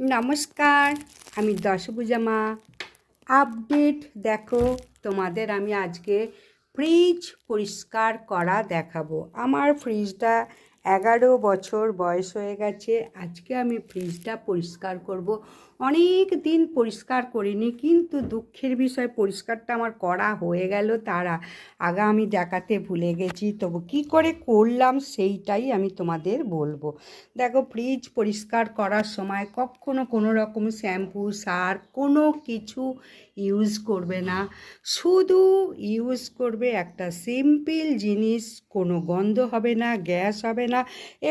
নমস্কার, আমি দশভুজা মা। আপডেট দেখো, তোমাদের আমি আজকে ফ্রিজ পরিষ্কার করা দেখাবো। আমার ফ্রিজটা এগারো বছর বয়স হয়ে গেছে। আজকে আমি ফ্রিজটা পরিষ্কার করব। অনেক দিন পরিষ্কার করিনি, কিন্তু দুঃখের বিষয়, পরিষ্কারটা আমার করা হয়ে গেল। তারা আগে আমি দেখাতে ভুলে গেছি। তবু কি করে করলাম সেইটাই আমি তোমাদের বলব। দেখো ফ্রিজ পরিষ্কার করার সময় কখনো কোনো রকম শ্যাম্পু সার কোনো কিছু ইউজ করবে না। শুধু ইউজ করবে একটা সিম্পল জিনিস, কোনো গন্ধ হবে না, গ্যাস হবে না,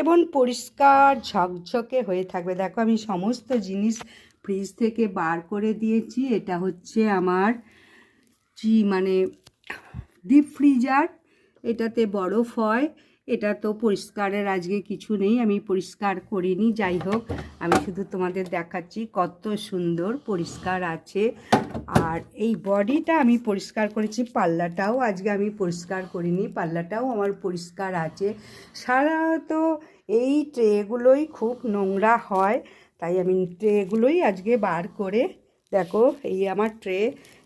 এবং পরিষ্কার ঝকঝকে হয়ে থাকবে। দেখো আমি সমস্ত জিনিস ফ্রিজ থেকে বার করে দিয়েছি। এটা হচ্ছে আমার জি মানে ডিপ ফ্রিজার এটাতে বরফ হয়। এটা তো পরিষ্কারের আজকে কিছু নেই, আমি পরিষ্কার করিনি, যাই হোক, আমি শুধু তোমাদের দেখাচ্ছি কত সুন্দর পরিষ্কার আছে। আর এই বডিটা আমি পরিষ্কার করেছি, পাল্লাটাও আজকে আমি পরিষ্কার করিনি, পাল্লাটাও আমার পরিষ্কার আছে। সাধারণত এই ট্রেগুলোই খুব নোংরা হয়, তাই আমি ট্রেগুলোই আজকে বার করে, দেখো, এই আমার ট্রে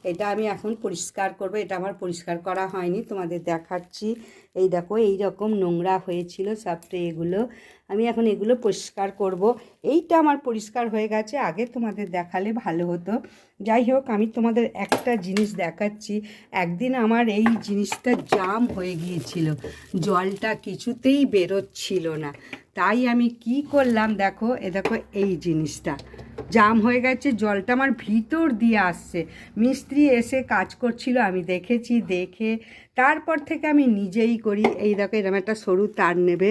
এটা আমি এখন পরিষ্কার করব, এটা আমার পরিষ্কার করা হয়নি, তোমাদের দেখাচ্ছি। এই দেখো, এই রকম নোংরা হয়েছিল সব ট্রেগুলো। আমি এখন এগুলো পরিষ্কার করব। এইটা আমার পরিষ্কার হয়ে গেছে, আগে তোমাদের দেখালে ভালো হতো। যাই হোক, আমি তোমাদের একটা জিনিস দেখাচ্ছি। একদিন আমার এই জিনিসটা জাম হয়ে গিয়েছিল, জলটা কিছুতেই বেরোচ্ছিল না। তাই আমি কি করলাম দেখো, এ দেখো এই জিনিসটা। জাম হয়ে গেছে, জলটা আমার ভিতর দিয়ে আসছে। মিস্ত্রি এসে কাজ করছিল, আমি দেখেছি, দেখে তারপর থেকে আমি নিজেই করি। এই দেখো এরকম একটা সরু তার নেবে।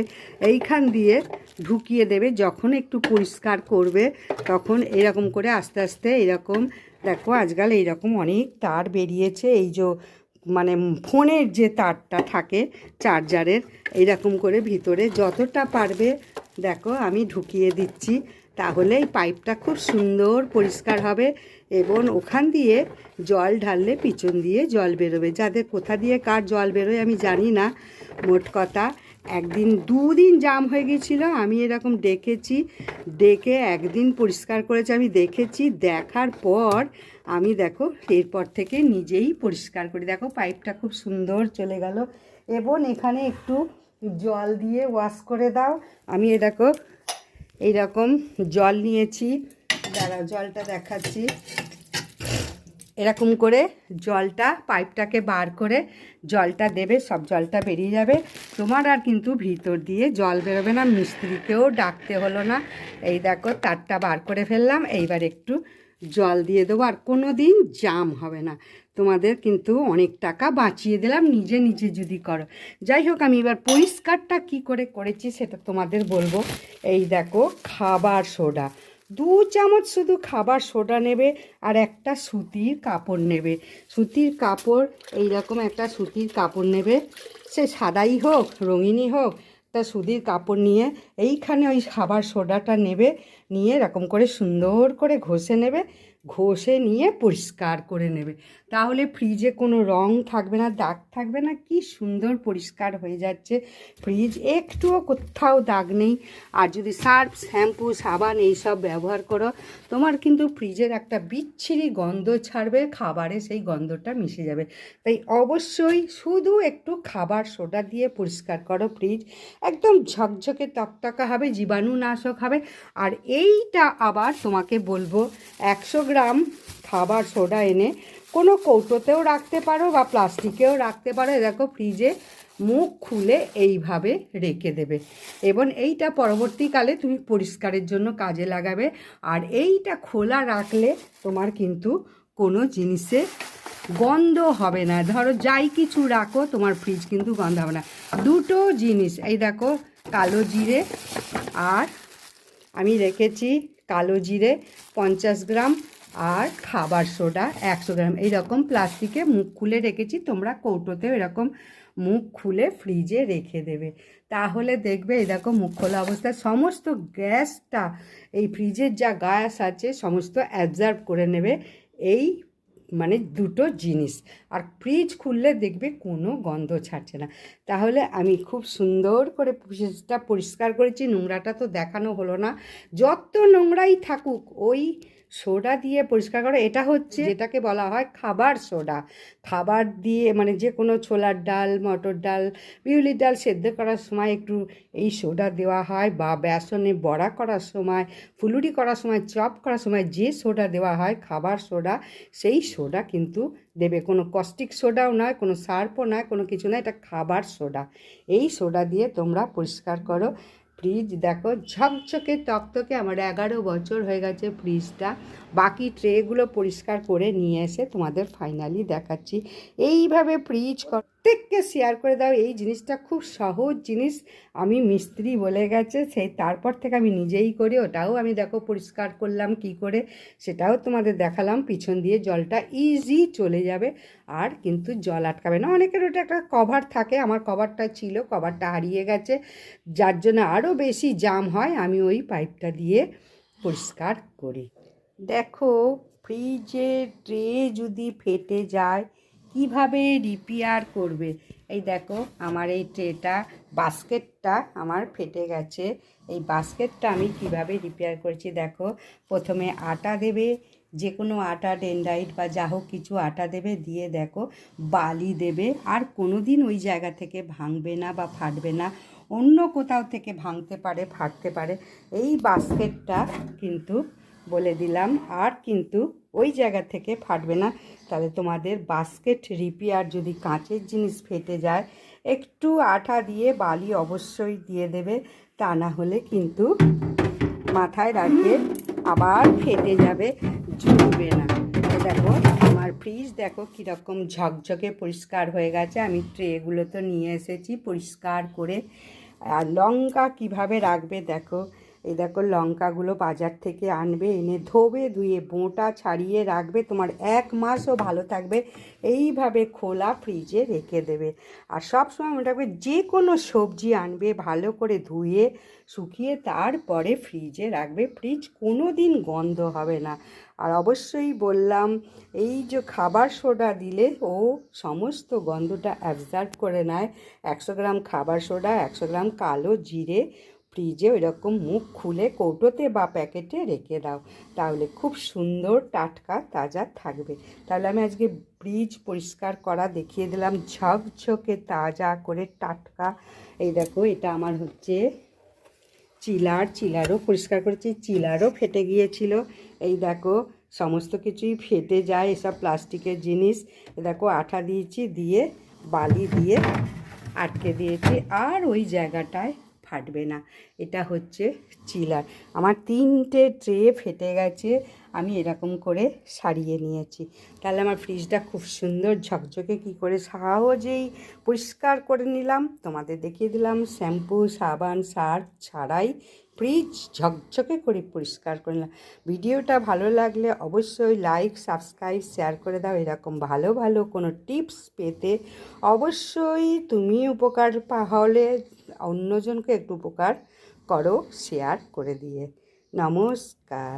এইখান দিয়ে ঢুকিয়ে দেবে, যখন একটু পরিষ্কার করবে, তখন এরকম করে আস্তে আস্তে এরকম, দেখো, আজকাল এইরকম অনেক তার বেরিয়েছে। এই যে মানে ফোনের যে তারটা থাকে, চার্জারের, এইরকম করে ভিতরে যতটা পারবে, দেখো, আমি ঢুকিয়ে দিচ্ছি। তাহলে এই পাইপটা খুব সুন্দর পরিষ্কার হবে এবং ওখান দিয়ে জল ঢাললে পিছন দিয়ে জল বেরোবে। যাদের কোথা দিয়ে কার জল বেরোয় আমি জানি না, মোট কথা একদিন দুদিন জাম হয়ে গিয়েছিল, আমি এরকম ডেকেছি, ডেকে একদিন পরিষ্কার করেছি, আমি দেখেছি, দেখার পর আমি দেখো এরপর থেকে নিজেই পরিষ্কার করি। দেখো পাইপটা খুব সুন্দর চলে গেল এবং এখানে একটু জল দিয়ে ওয়াশ করে দাও। আমি এ দেখো এইরকম জল নিয়েছি। দাঁড়া জলটা দেখাচ্ছি। এরকম করে জলটা, পাইপটাকে বার করে জলটা দেবে, সব জলটা বেরিয়ে যাবে। তোমার আর কিন্তু ভিতর দিয়ে জল বেরোবে না, মিস্ত্রিকেও ডাকতে হলো না। এই দেখো, তারটা বার করে ফেললাম, এইবার একটু জল দিয়ে দেবো আর কোনো দিন জাম হবে না। তোমাদের কিন্তু অনেক টাকা বাঁচিয়ে দিলাম, নিজে নিজে যদি করো। যাই হোক, আমি এবার পরিষ্কারটা কি করে করেছি সেটা তোমাদের বলব। এই দেখো, খাবার সোডা। দু চামচ শুধু খাবার সোডা নেবে আর একটা সুতির কাপড় নেবে। সুতির কাপড় এই রকম একটা সুতির কাপড় নেবে। সে সাদাই হোক, রঙিনই হোক, তা সুতির কাপড় নিয়ে এইখানে ওই খাবার সোডাটা নেবে। নিয়ে এরকম করে সুন্দর করে ঘষে নেবে, ঘষে নিয়ে পরিষ্কার করে নেবে। তাহলে ফ্রিজে কোনো রং থাকবে না, দাগ থাকবে না, কি সুন্দর পরিষ্কার হয়ে যাচ্ছে। ফ্রিজ একটুও কোথাও দাগ নেই। আর যদি সার্ফ, শ্যাম্পু, সাবান এইসব ব্যবহার করো, তোমার কিন্তু ফ্রিজের একটা বিচ্ছিরি গন্ধ ছাড়বে, খাবারে সেই গন্ধটা মিশে যাবে। তাই অবশ্যই শুধু একটু খাবার সোডা দিয়ে পরিষ্কার করো ফ্রিজ একদম ঝকঝকে তকতকা হবে, জীবাণুনাশক হবে। আর এইটা আবার তোমাকে বলব, একশো গ্রাম খাবার সোডা এনে কোনো কৌটোতেও রাখতে পারো বা প্লাস্টিকেও রাখতে পারো। দেখো ফ্রিজে মুখ খুলে এইভাবে রেখে দেবে। এবং এইটা পরবর্তীকালে তুমি পরিষ্কারের জন্য কাজে লাগাবে। আর এইটা খোলা রাখলে তোমার কিন্তু কোনো জিনিসে গন্ধ হবে না। ধরো যাই কিছু রাখো, তোমার ফ্রিজ কিন্তু গন্ধ হবে না। দুটো জিনিস, এই দেখো কালো জিরে আর আমি রেখেছি কালো জিরে পঞ্চাশ গ্রাম আর খাবার সোডা একশো গ্রাম। এইরকম প্লাস্টিকে মুখ খুলে রেখেছি, তোমরা কৌটোতে এরকম মুখ খুলে ফ্রিজে রেখে দেবে। তাহলে দেখবে এরকম মুখ খোলা অবস্থায় সমস্ত গ্যাসটা এই ফ্রিজের যা গ্যাস আছে, সমস্ত অ্যাবজার্ভ করে নেবে। এই মানে দুটো জিনিস। আর ফ্রিজ খুললে দেখবে কোনো গন্ধ ছাড়ছে না। তাহলে আমি খুব সুন্দর করে ফ্রিজটা পরিষ্কার করেছি। নোংরাটা তো দেখানো হলো না। যত নোংরাই থাকুক, ওই সোডা দিয়ে পরিষ্কার করা, এটা হচ্ছে যেটাকে বলা হয় খাবার সোডা। খাবার দিয়ে মানে যে কোনো ছোলার ডাল, মটর ডাল, বিউলির ডাল সেদ্ধ করার সময় একটু এই সোডা দেওয়া হয় বা বেসনে বড়া করার সময়, ফুলুরি করার সময়, চপ করার সময় যে সোডা দেওয়া হয় খাবার সোডা, সেই সোডা কিন্তু দেবে। কোনো কস্টিক সোডাও নয়, কোনো সার্পও নয়, কোনো কিছু নয়, এটা খাবার সোডা। এই সোডা দিয়ে তোমরা পরিষ্কার করো। ফ্রিজ দেখো ঝকঝকে তকতকে আমার এগারো বছর হয়ে গেছে ফ্রিজটা বাকি ট্রেগুলো পরিষ্কার করে নিয়ে এসে তোমাদের ফাইনালি দেখাচ্ছি। এইভাবে ফ্রিজ প্রত্যেককে শেয়ার করে দাও। এই জিনিসটা খুব সহজ জিনিস। আমি মিস্ত্রি বলে গেছে, সেই তারপর থেকে আমি নিজেই করি। ওটাও আমি দেখো পরিষ্কার করলাম কি করে, সেটাও তোমাদের দেখালাম। পিছন দিয়ে জলটা ইজি চলে যাবে, আর কিন্তু জল আটকাবে না। অনেকের ওটা একটা কভার থাকে। আমার কভারটা ছিল কভারটা হারিয়ে গেছে। যার জন্য আরও বেশি জাম হয়, আমি ওই পাইপটা দিয়ে পরিষ্কার করি। দেখো ফ্রিজের ট্রে যদি ফেটে যায় কীভাবে রিপেয়ার করবে? এই দেখো, আমার এই ট্রেটা বাস্কেটটা আমার ফেটে গেছে। এই বাস্কেটটা আমি কীভাবে রিপেয়ার করেছি দেখো, প্রথমে আটা দেবে যে কোনো আটা ডেন্ডাইট বা যা হোক কিছু আটা দেবে, দিয়ে দেখো, বালি দেবে, আর কোনো দিন ওই জায়গা থেকে ভাঙবে না বা ফাটবে না। অন্য কোথাও থেকে ভাঙতে পারে, ফাটতে পারে। এই বাস্কেটটা কিন্তু বলে দিলাম, আর কিন্তু ওই জায়গা থেকে ফাটবে না। তাহলে তোমাদের বাস্কেট রিপেয়ার যদি কাঁচের জিনিস ফেটে যায়, একটু আঠা দিয়ে বালি অবশ্যই দিয়ে দেবে। তা না হলে কিন্তু মাথায় রাখবে, আবার ফেটে যাবে ঝুলবে না। দেখো, আমার ফ্রিজ দেখো কীরকম ঝকঝকে পরিষ্কার হয়ে গেছে। আমি ট্রেগুলো তো নিয়ে এসেছি পরিষ্কার করে। আর লঙ্কা কীভাবে রাখবে দেখো এই দেখো লঙ্কাগুলো বাজার থেকে আনবে, এনে ধোবে, ধুয়ে বোঁটা ছাড়িয়ে রাখবে। তোমার এক মাসও ভালো থাকবে। এইভাবে খোলা ফ্রিজে রেখে দেবে। আর সব সময় মনে রাখবে যে কোনো সবজি আনবে, ভালো করে ধুয়ে শুকিয়ে তারপরে ফ্রিজে রাখবে। ফ্রিজ কোনো দিন গন্ধ হবে না। আর অবশ্যই বললাম, এই যে খাবার সোডা দিলে ও সমস্ত গন্ধটা অ্যাবজার্ভ করে নেয়। একশো গ্রাম খাবার সোডা, একশো গ্রাম কালো জিরে ফ্রিজে ওইরকম মুখ খুলে কৌটোতে বা প্যাকেটে রেখে দাও। তাহলে খুব সুন্দর, টাটকা, তাজা থাকবে। তাহলে আমি আজকে ব্রিজ পরিষ্কার করা দেখিয়ে দিলাম। ঝকঝকে তাজা করে টাটকা। এই দেখো, এটা আমার হচ্ছে চিলার। চিলারও পরিষ্কার করেছি, চিলারও ফেটে গিয়েছিল। এই দেখো, সমস্ত কিছুই ফেটে যায় এসব প্লাস্টিকের জিনিস। দেখো, আঠা দিয়েছি, দিয়ে বালি দিয়ে আটকে দিয়েছি। আর ওই জায়গাটায় ফাটবে না। এটা হচ্ছে চিলার। আমার তিনটে ট্রে ফেটে গেছে, আমি এরকম করে সারিয়ে নিয়েছি। তাহলে আমার ফ্রিজটা খুব সুন্দর ঝকঝকে কি করে সহজেই পরিষ্কার করে নিলাম। তোমাদের দেখিয়ে দিলাম, শ্যাম্পু, সাবান সার ছাড়াই ফ্রিজ ঝকঝকে করে পরিষ্কার করে নিলাম। ভিডিওটা ভালো লাগলে অবশ্যই লাইক সাবস্ক্রাইব শেয়ার করে দাও। এরকম ভালো ভালো কোনো টিপস পেতে অবশ্যই তুমি উপকার হলে অন্যজনকে একটু উপকার করো শেয়ার করে দিয়ে। নমস্কার।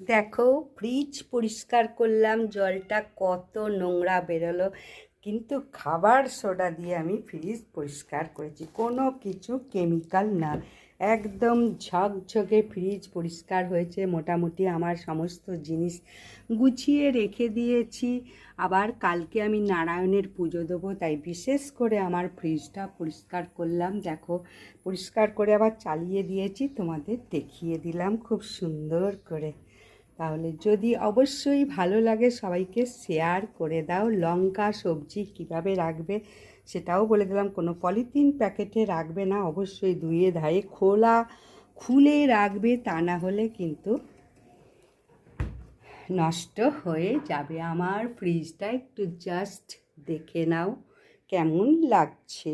দেখো ফ্রিজ পরিষ্কার করলাম, জলটা কত নোংরা বেরোলো। কিন্তু খাবার সোডা দিয়ে আমি ফ্রিজ পরিষ্কার করেছি। কোনো কিছু কেমিক্যাল না। একদম ঝকঝকে ফ্রিজ পরিষ্কার হয়েছে। মোটামুটি আমার সমস্ত জিনিস গুছিয়ে রেখে দিয়েছি। আবার কালকে আমি নারায়ণের পুজো দেবো, তাই বিশেষ করে আমার ফ্রিজটা পরিষ্কার করলাম। দেখো, পরিষ্কার করে আবার চালিয়ে দিয়েছি, তোমাদের দেখিয়ে দিলাম খুব সুন্দর করে। তাহলে যদি অবশ্যই ভালো লাগে সবাইকে শেয়ার করে দাও। লঙ্কা, সবজি কীভাবে রাখবে সেটাও বলে দিলাম, কোনো পলিথিন প্যাকেটে রাখবে না, অবশ্যই ধুয়ে ধায়ে খোলা, খুলে রাখবে, তা না হলে কিন্তু নষ্ট হয়ে যাবে। আমার ফ্রিজটা একটু জাস্ট দেখে নাও, কেমন লাগছে।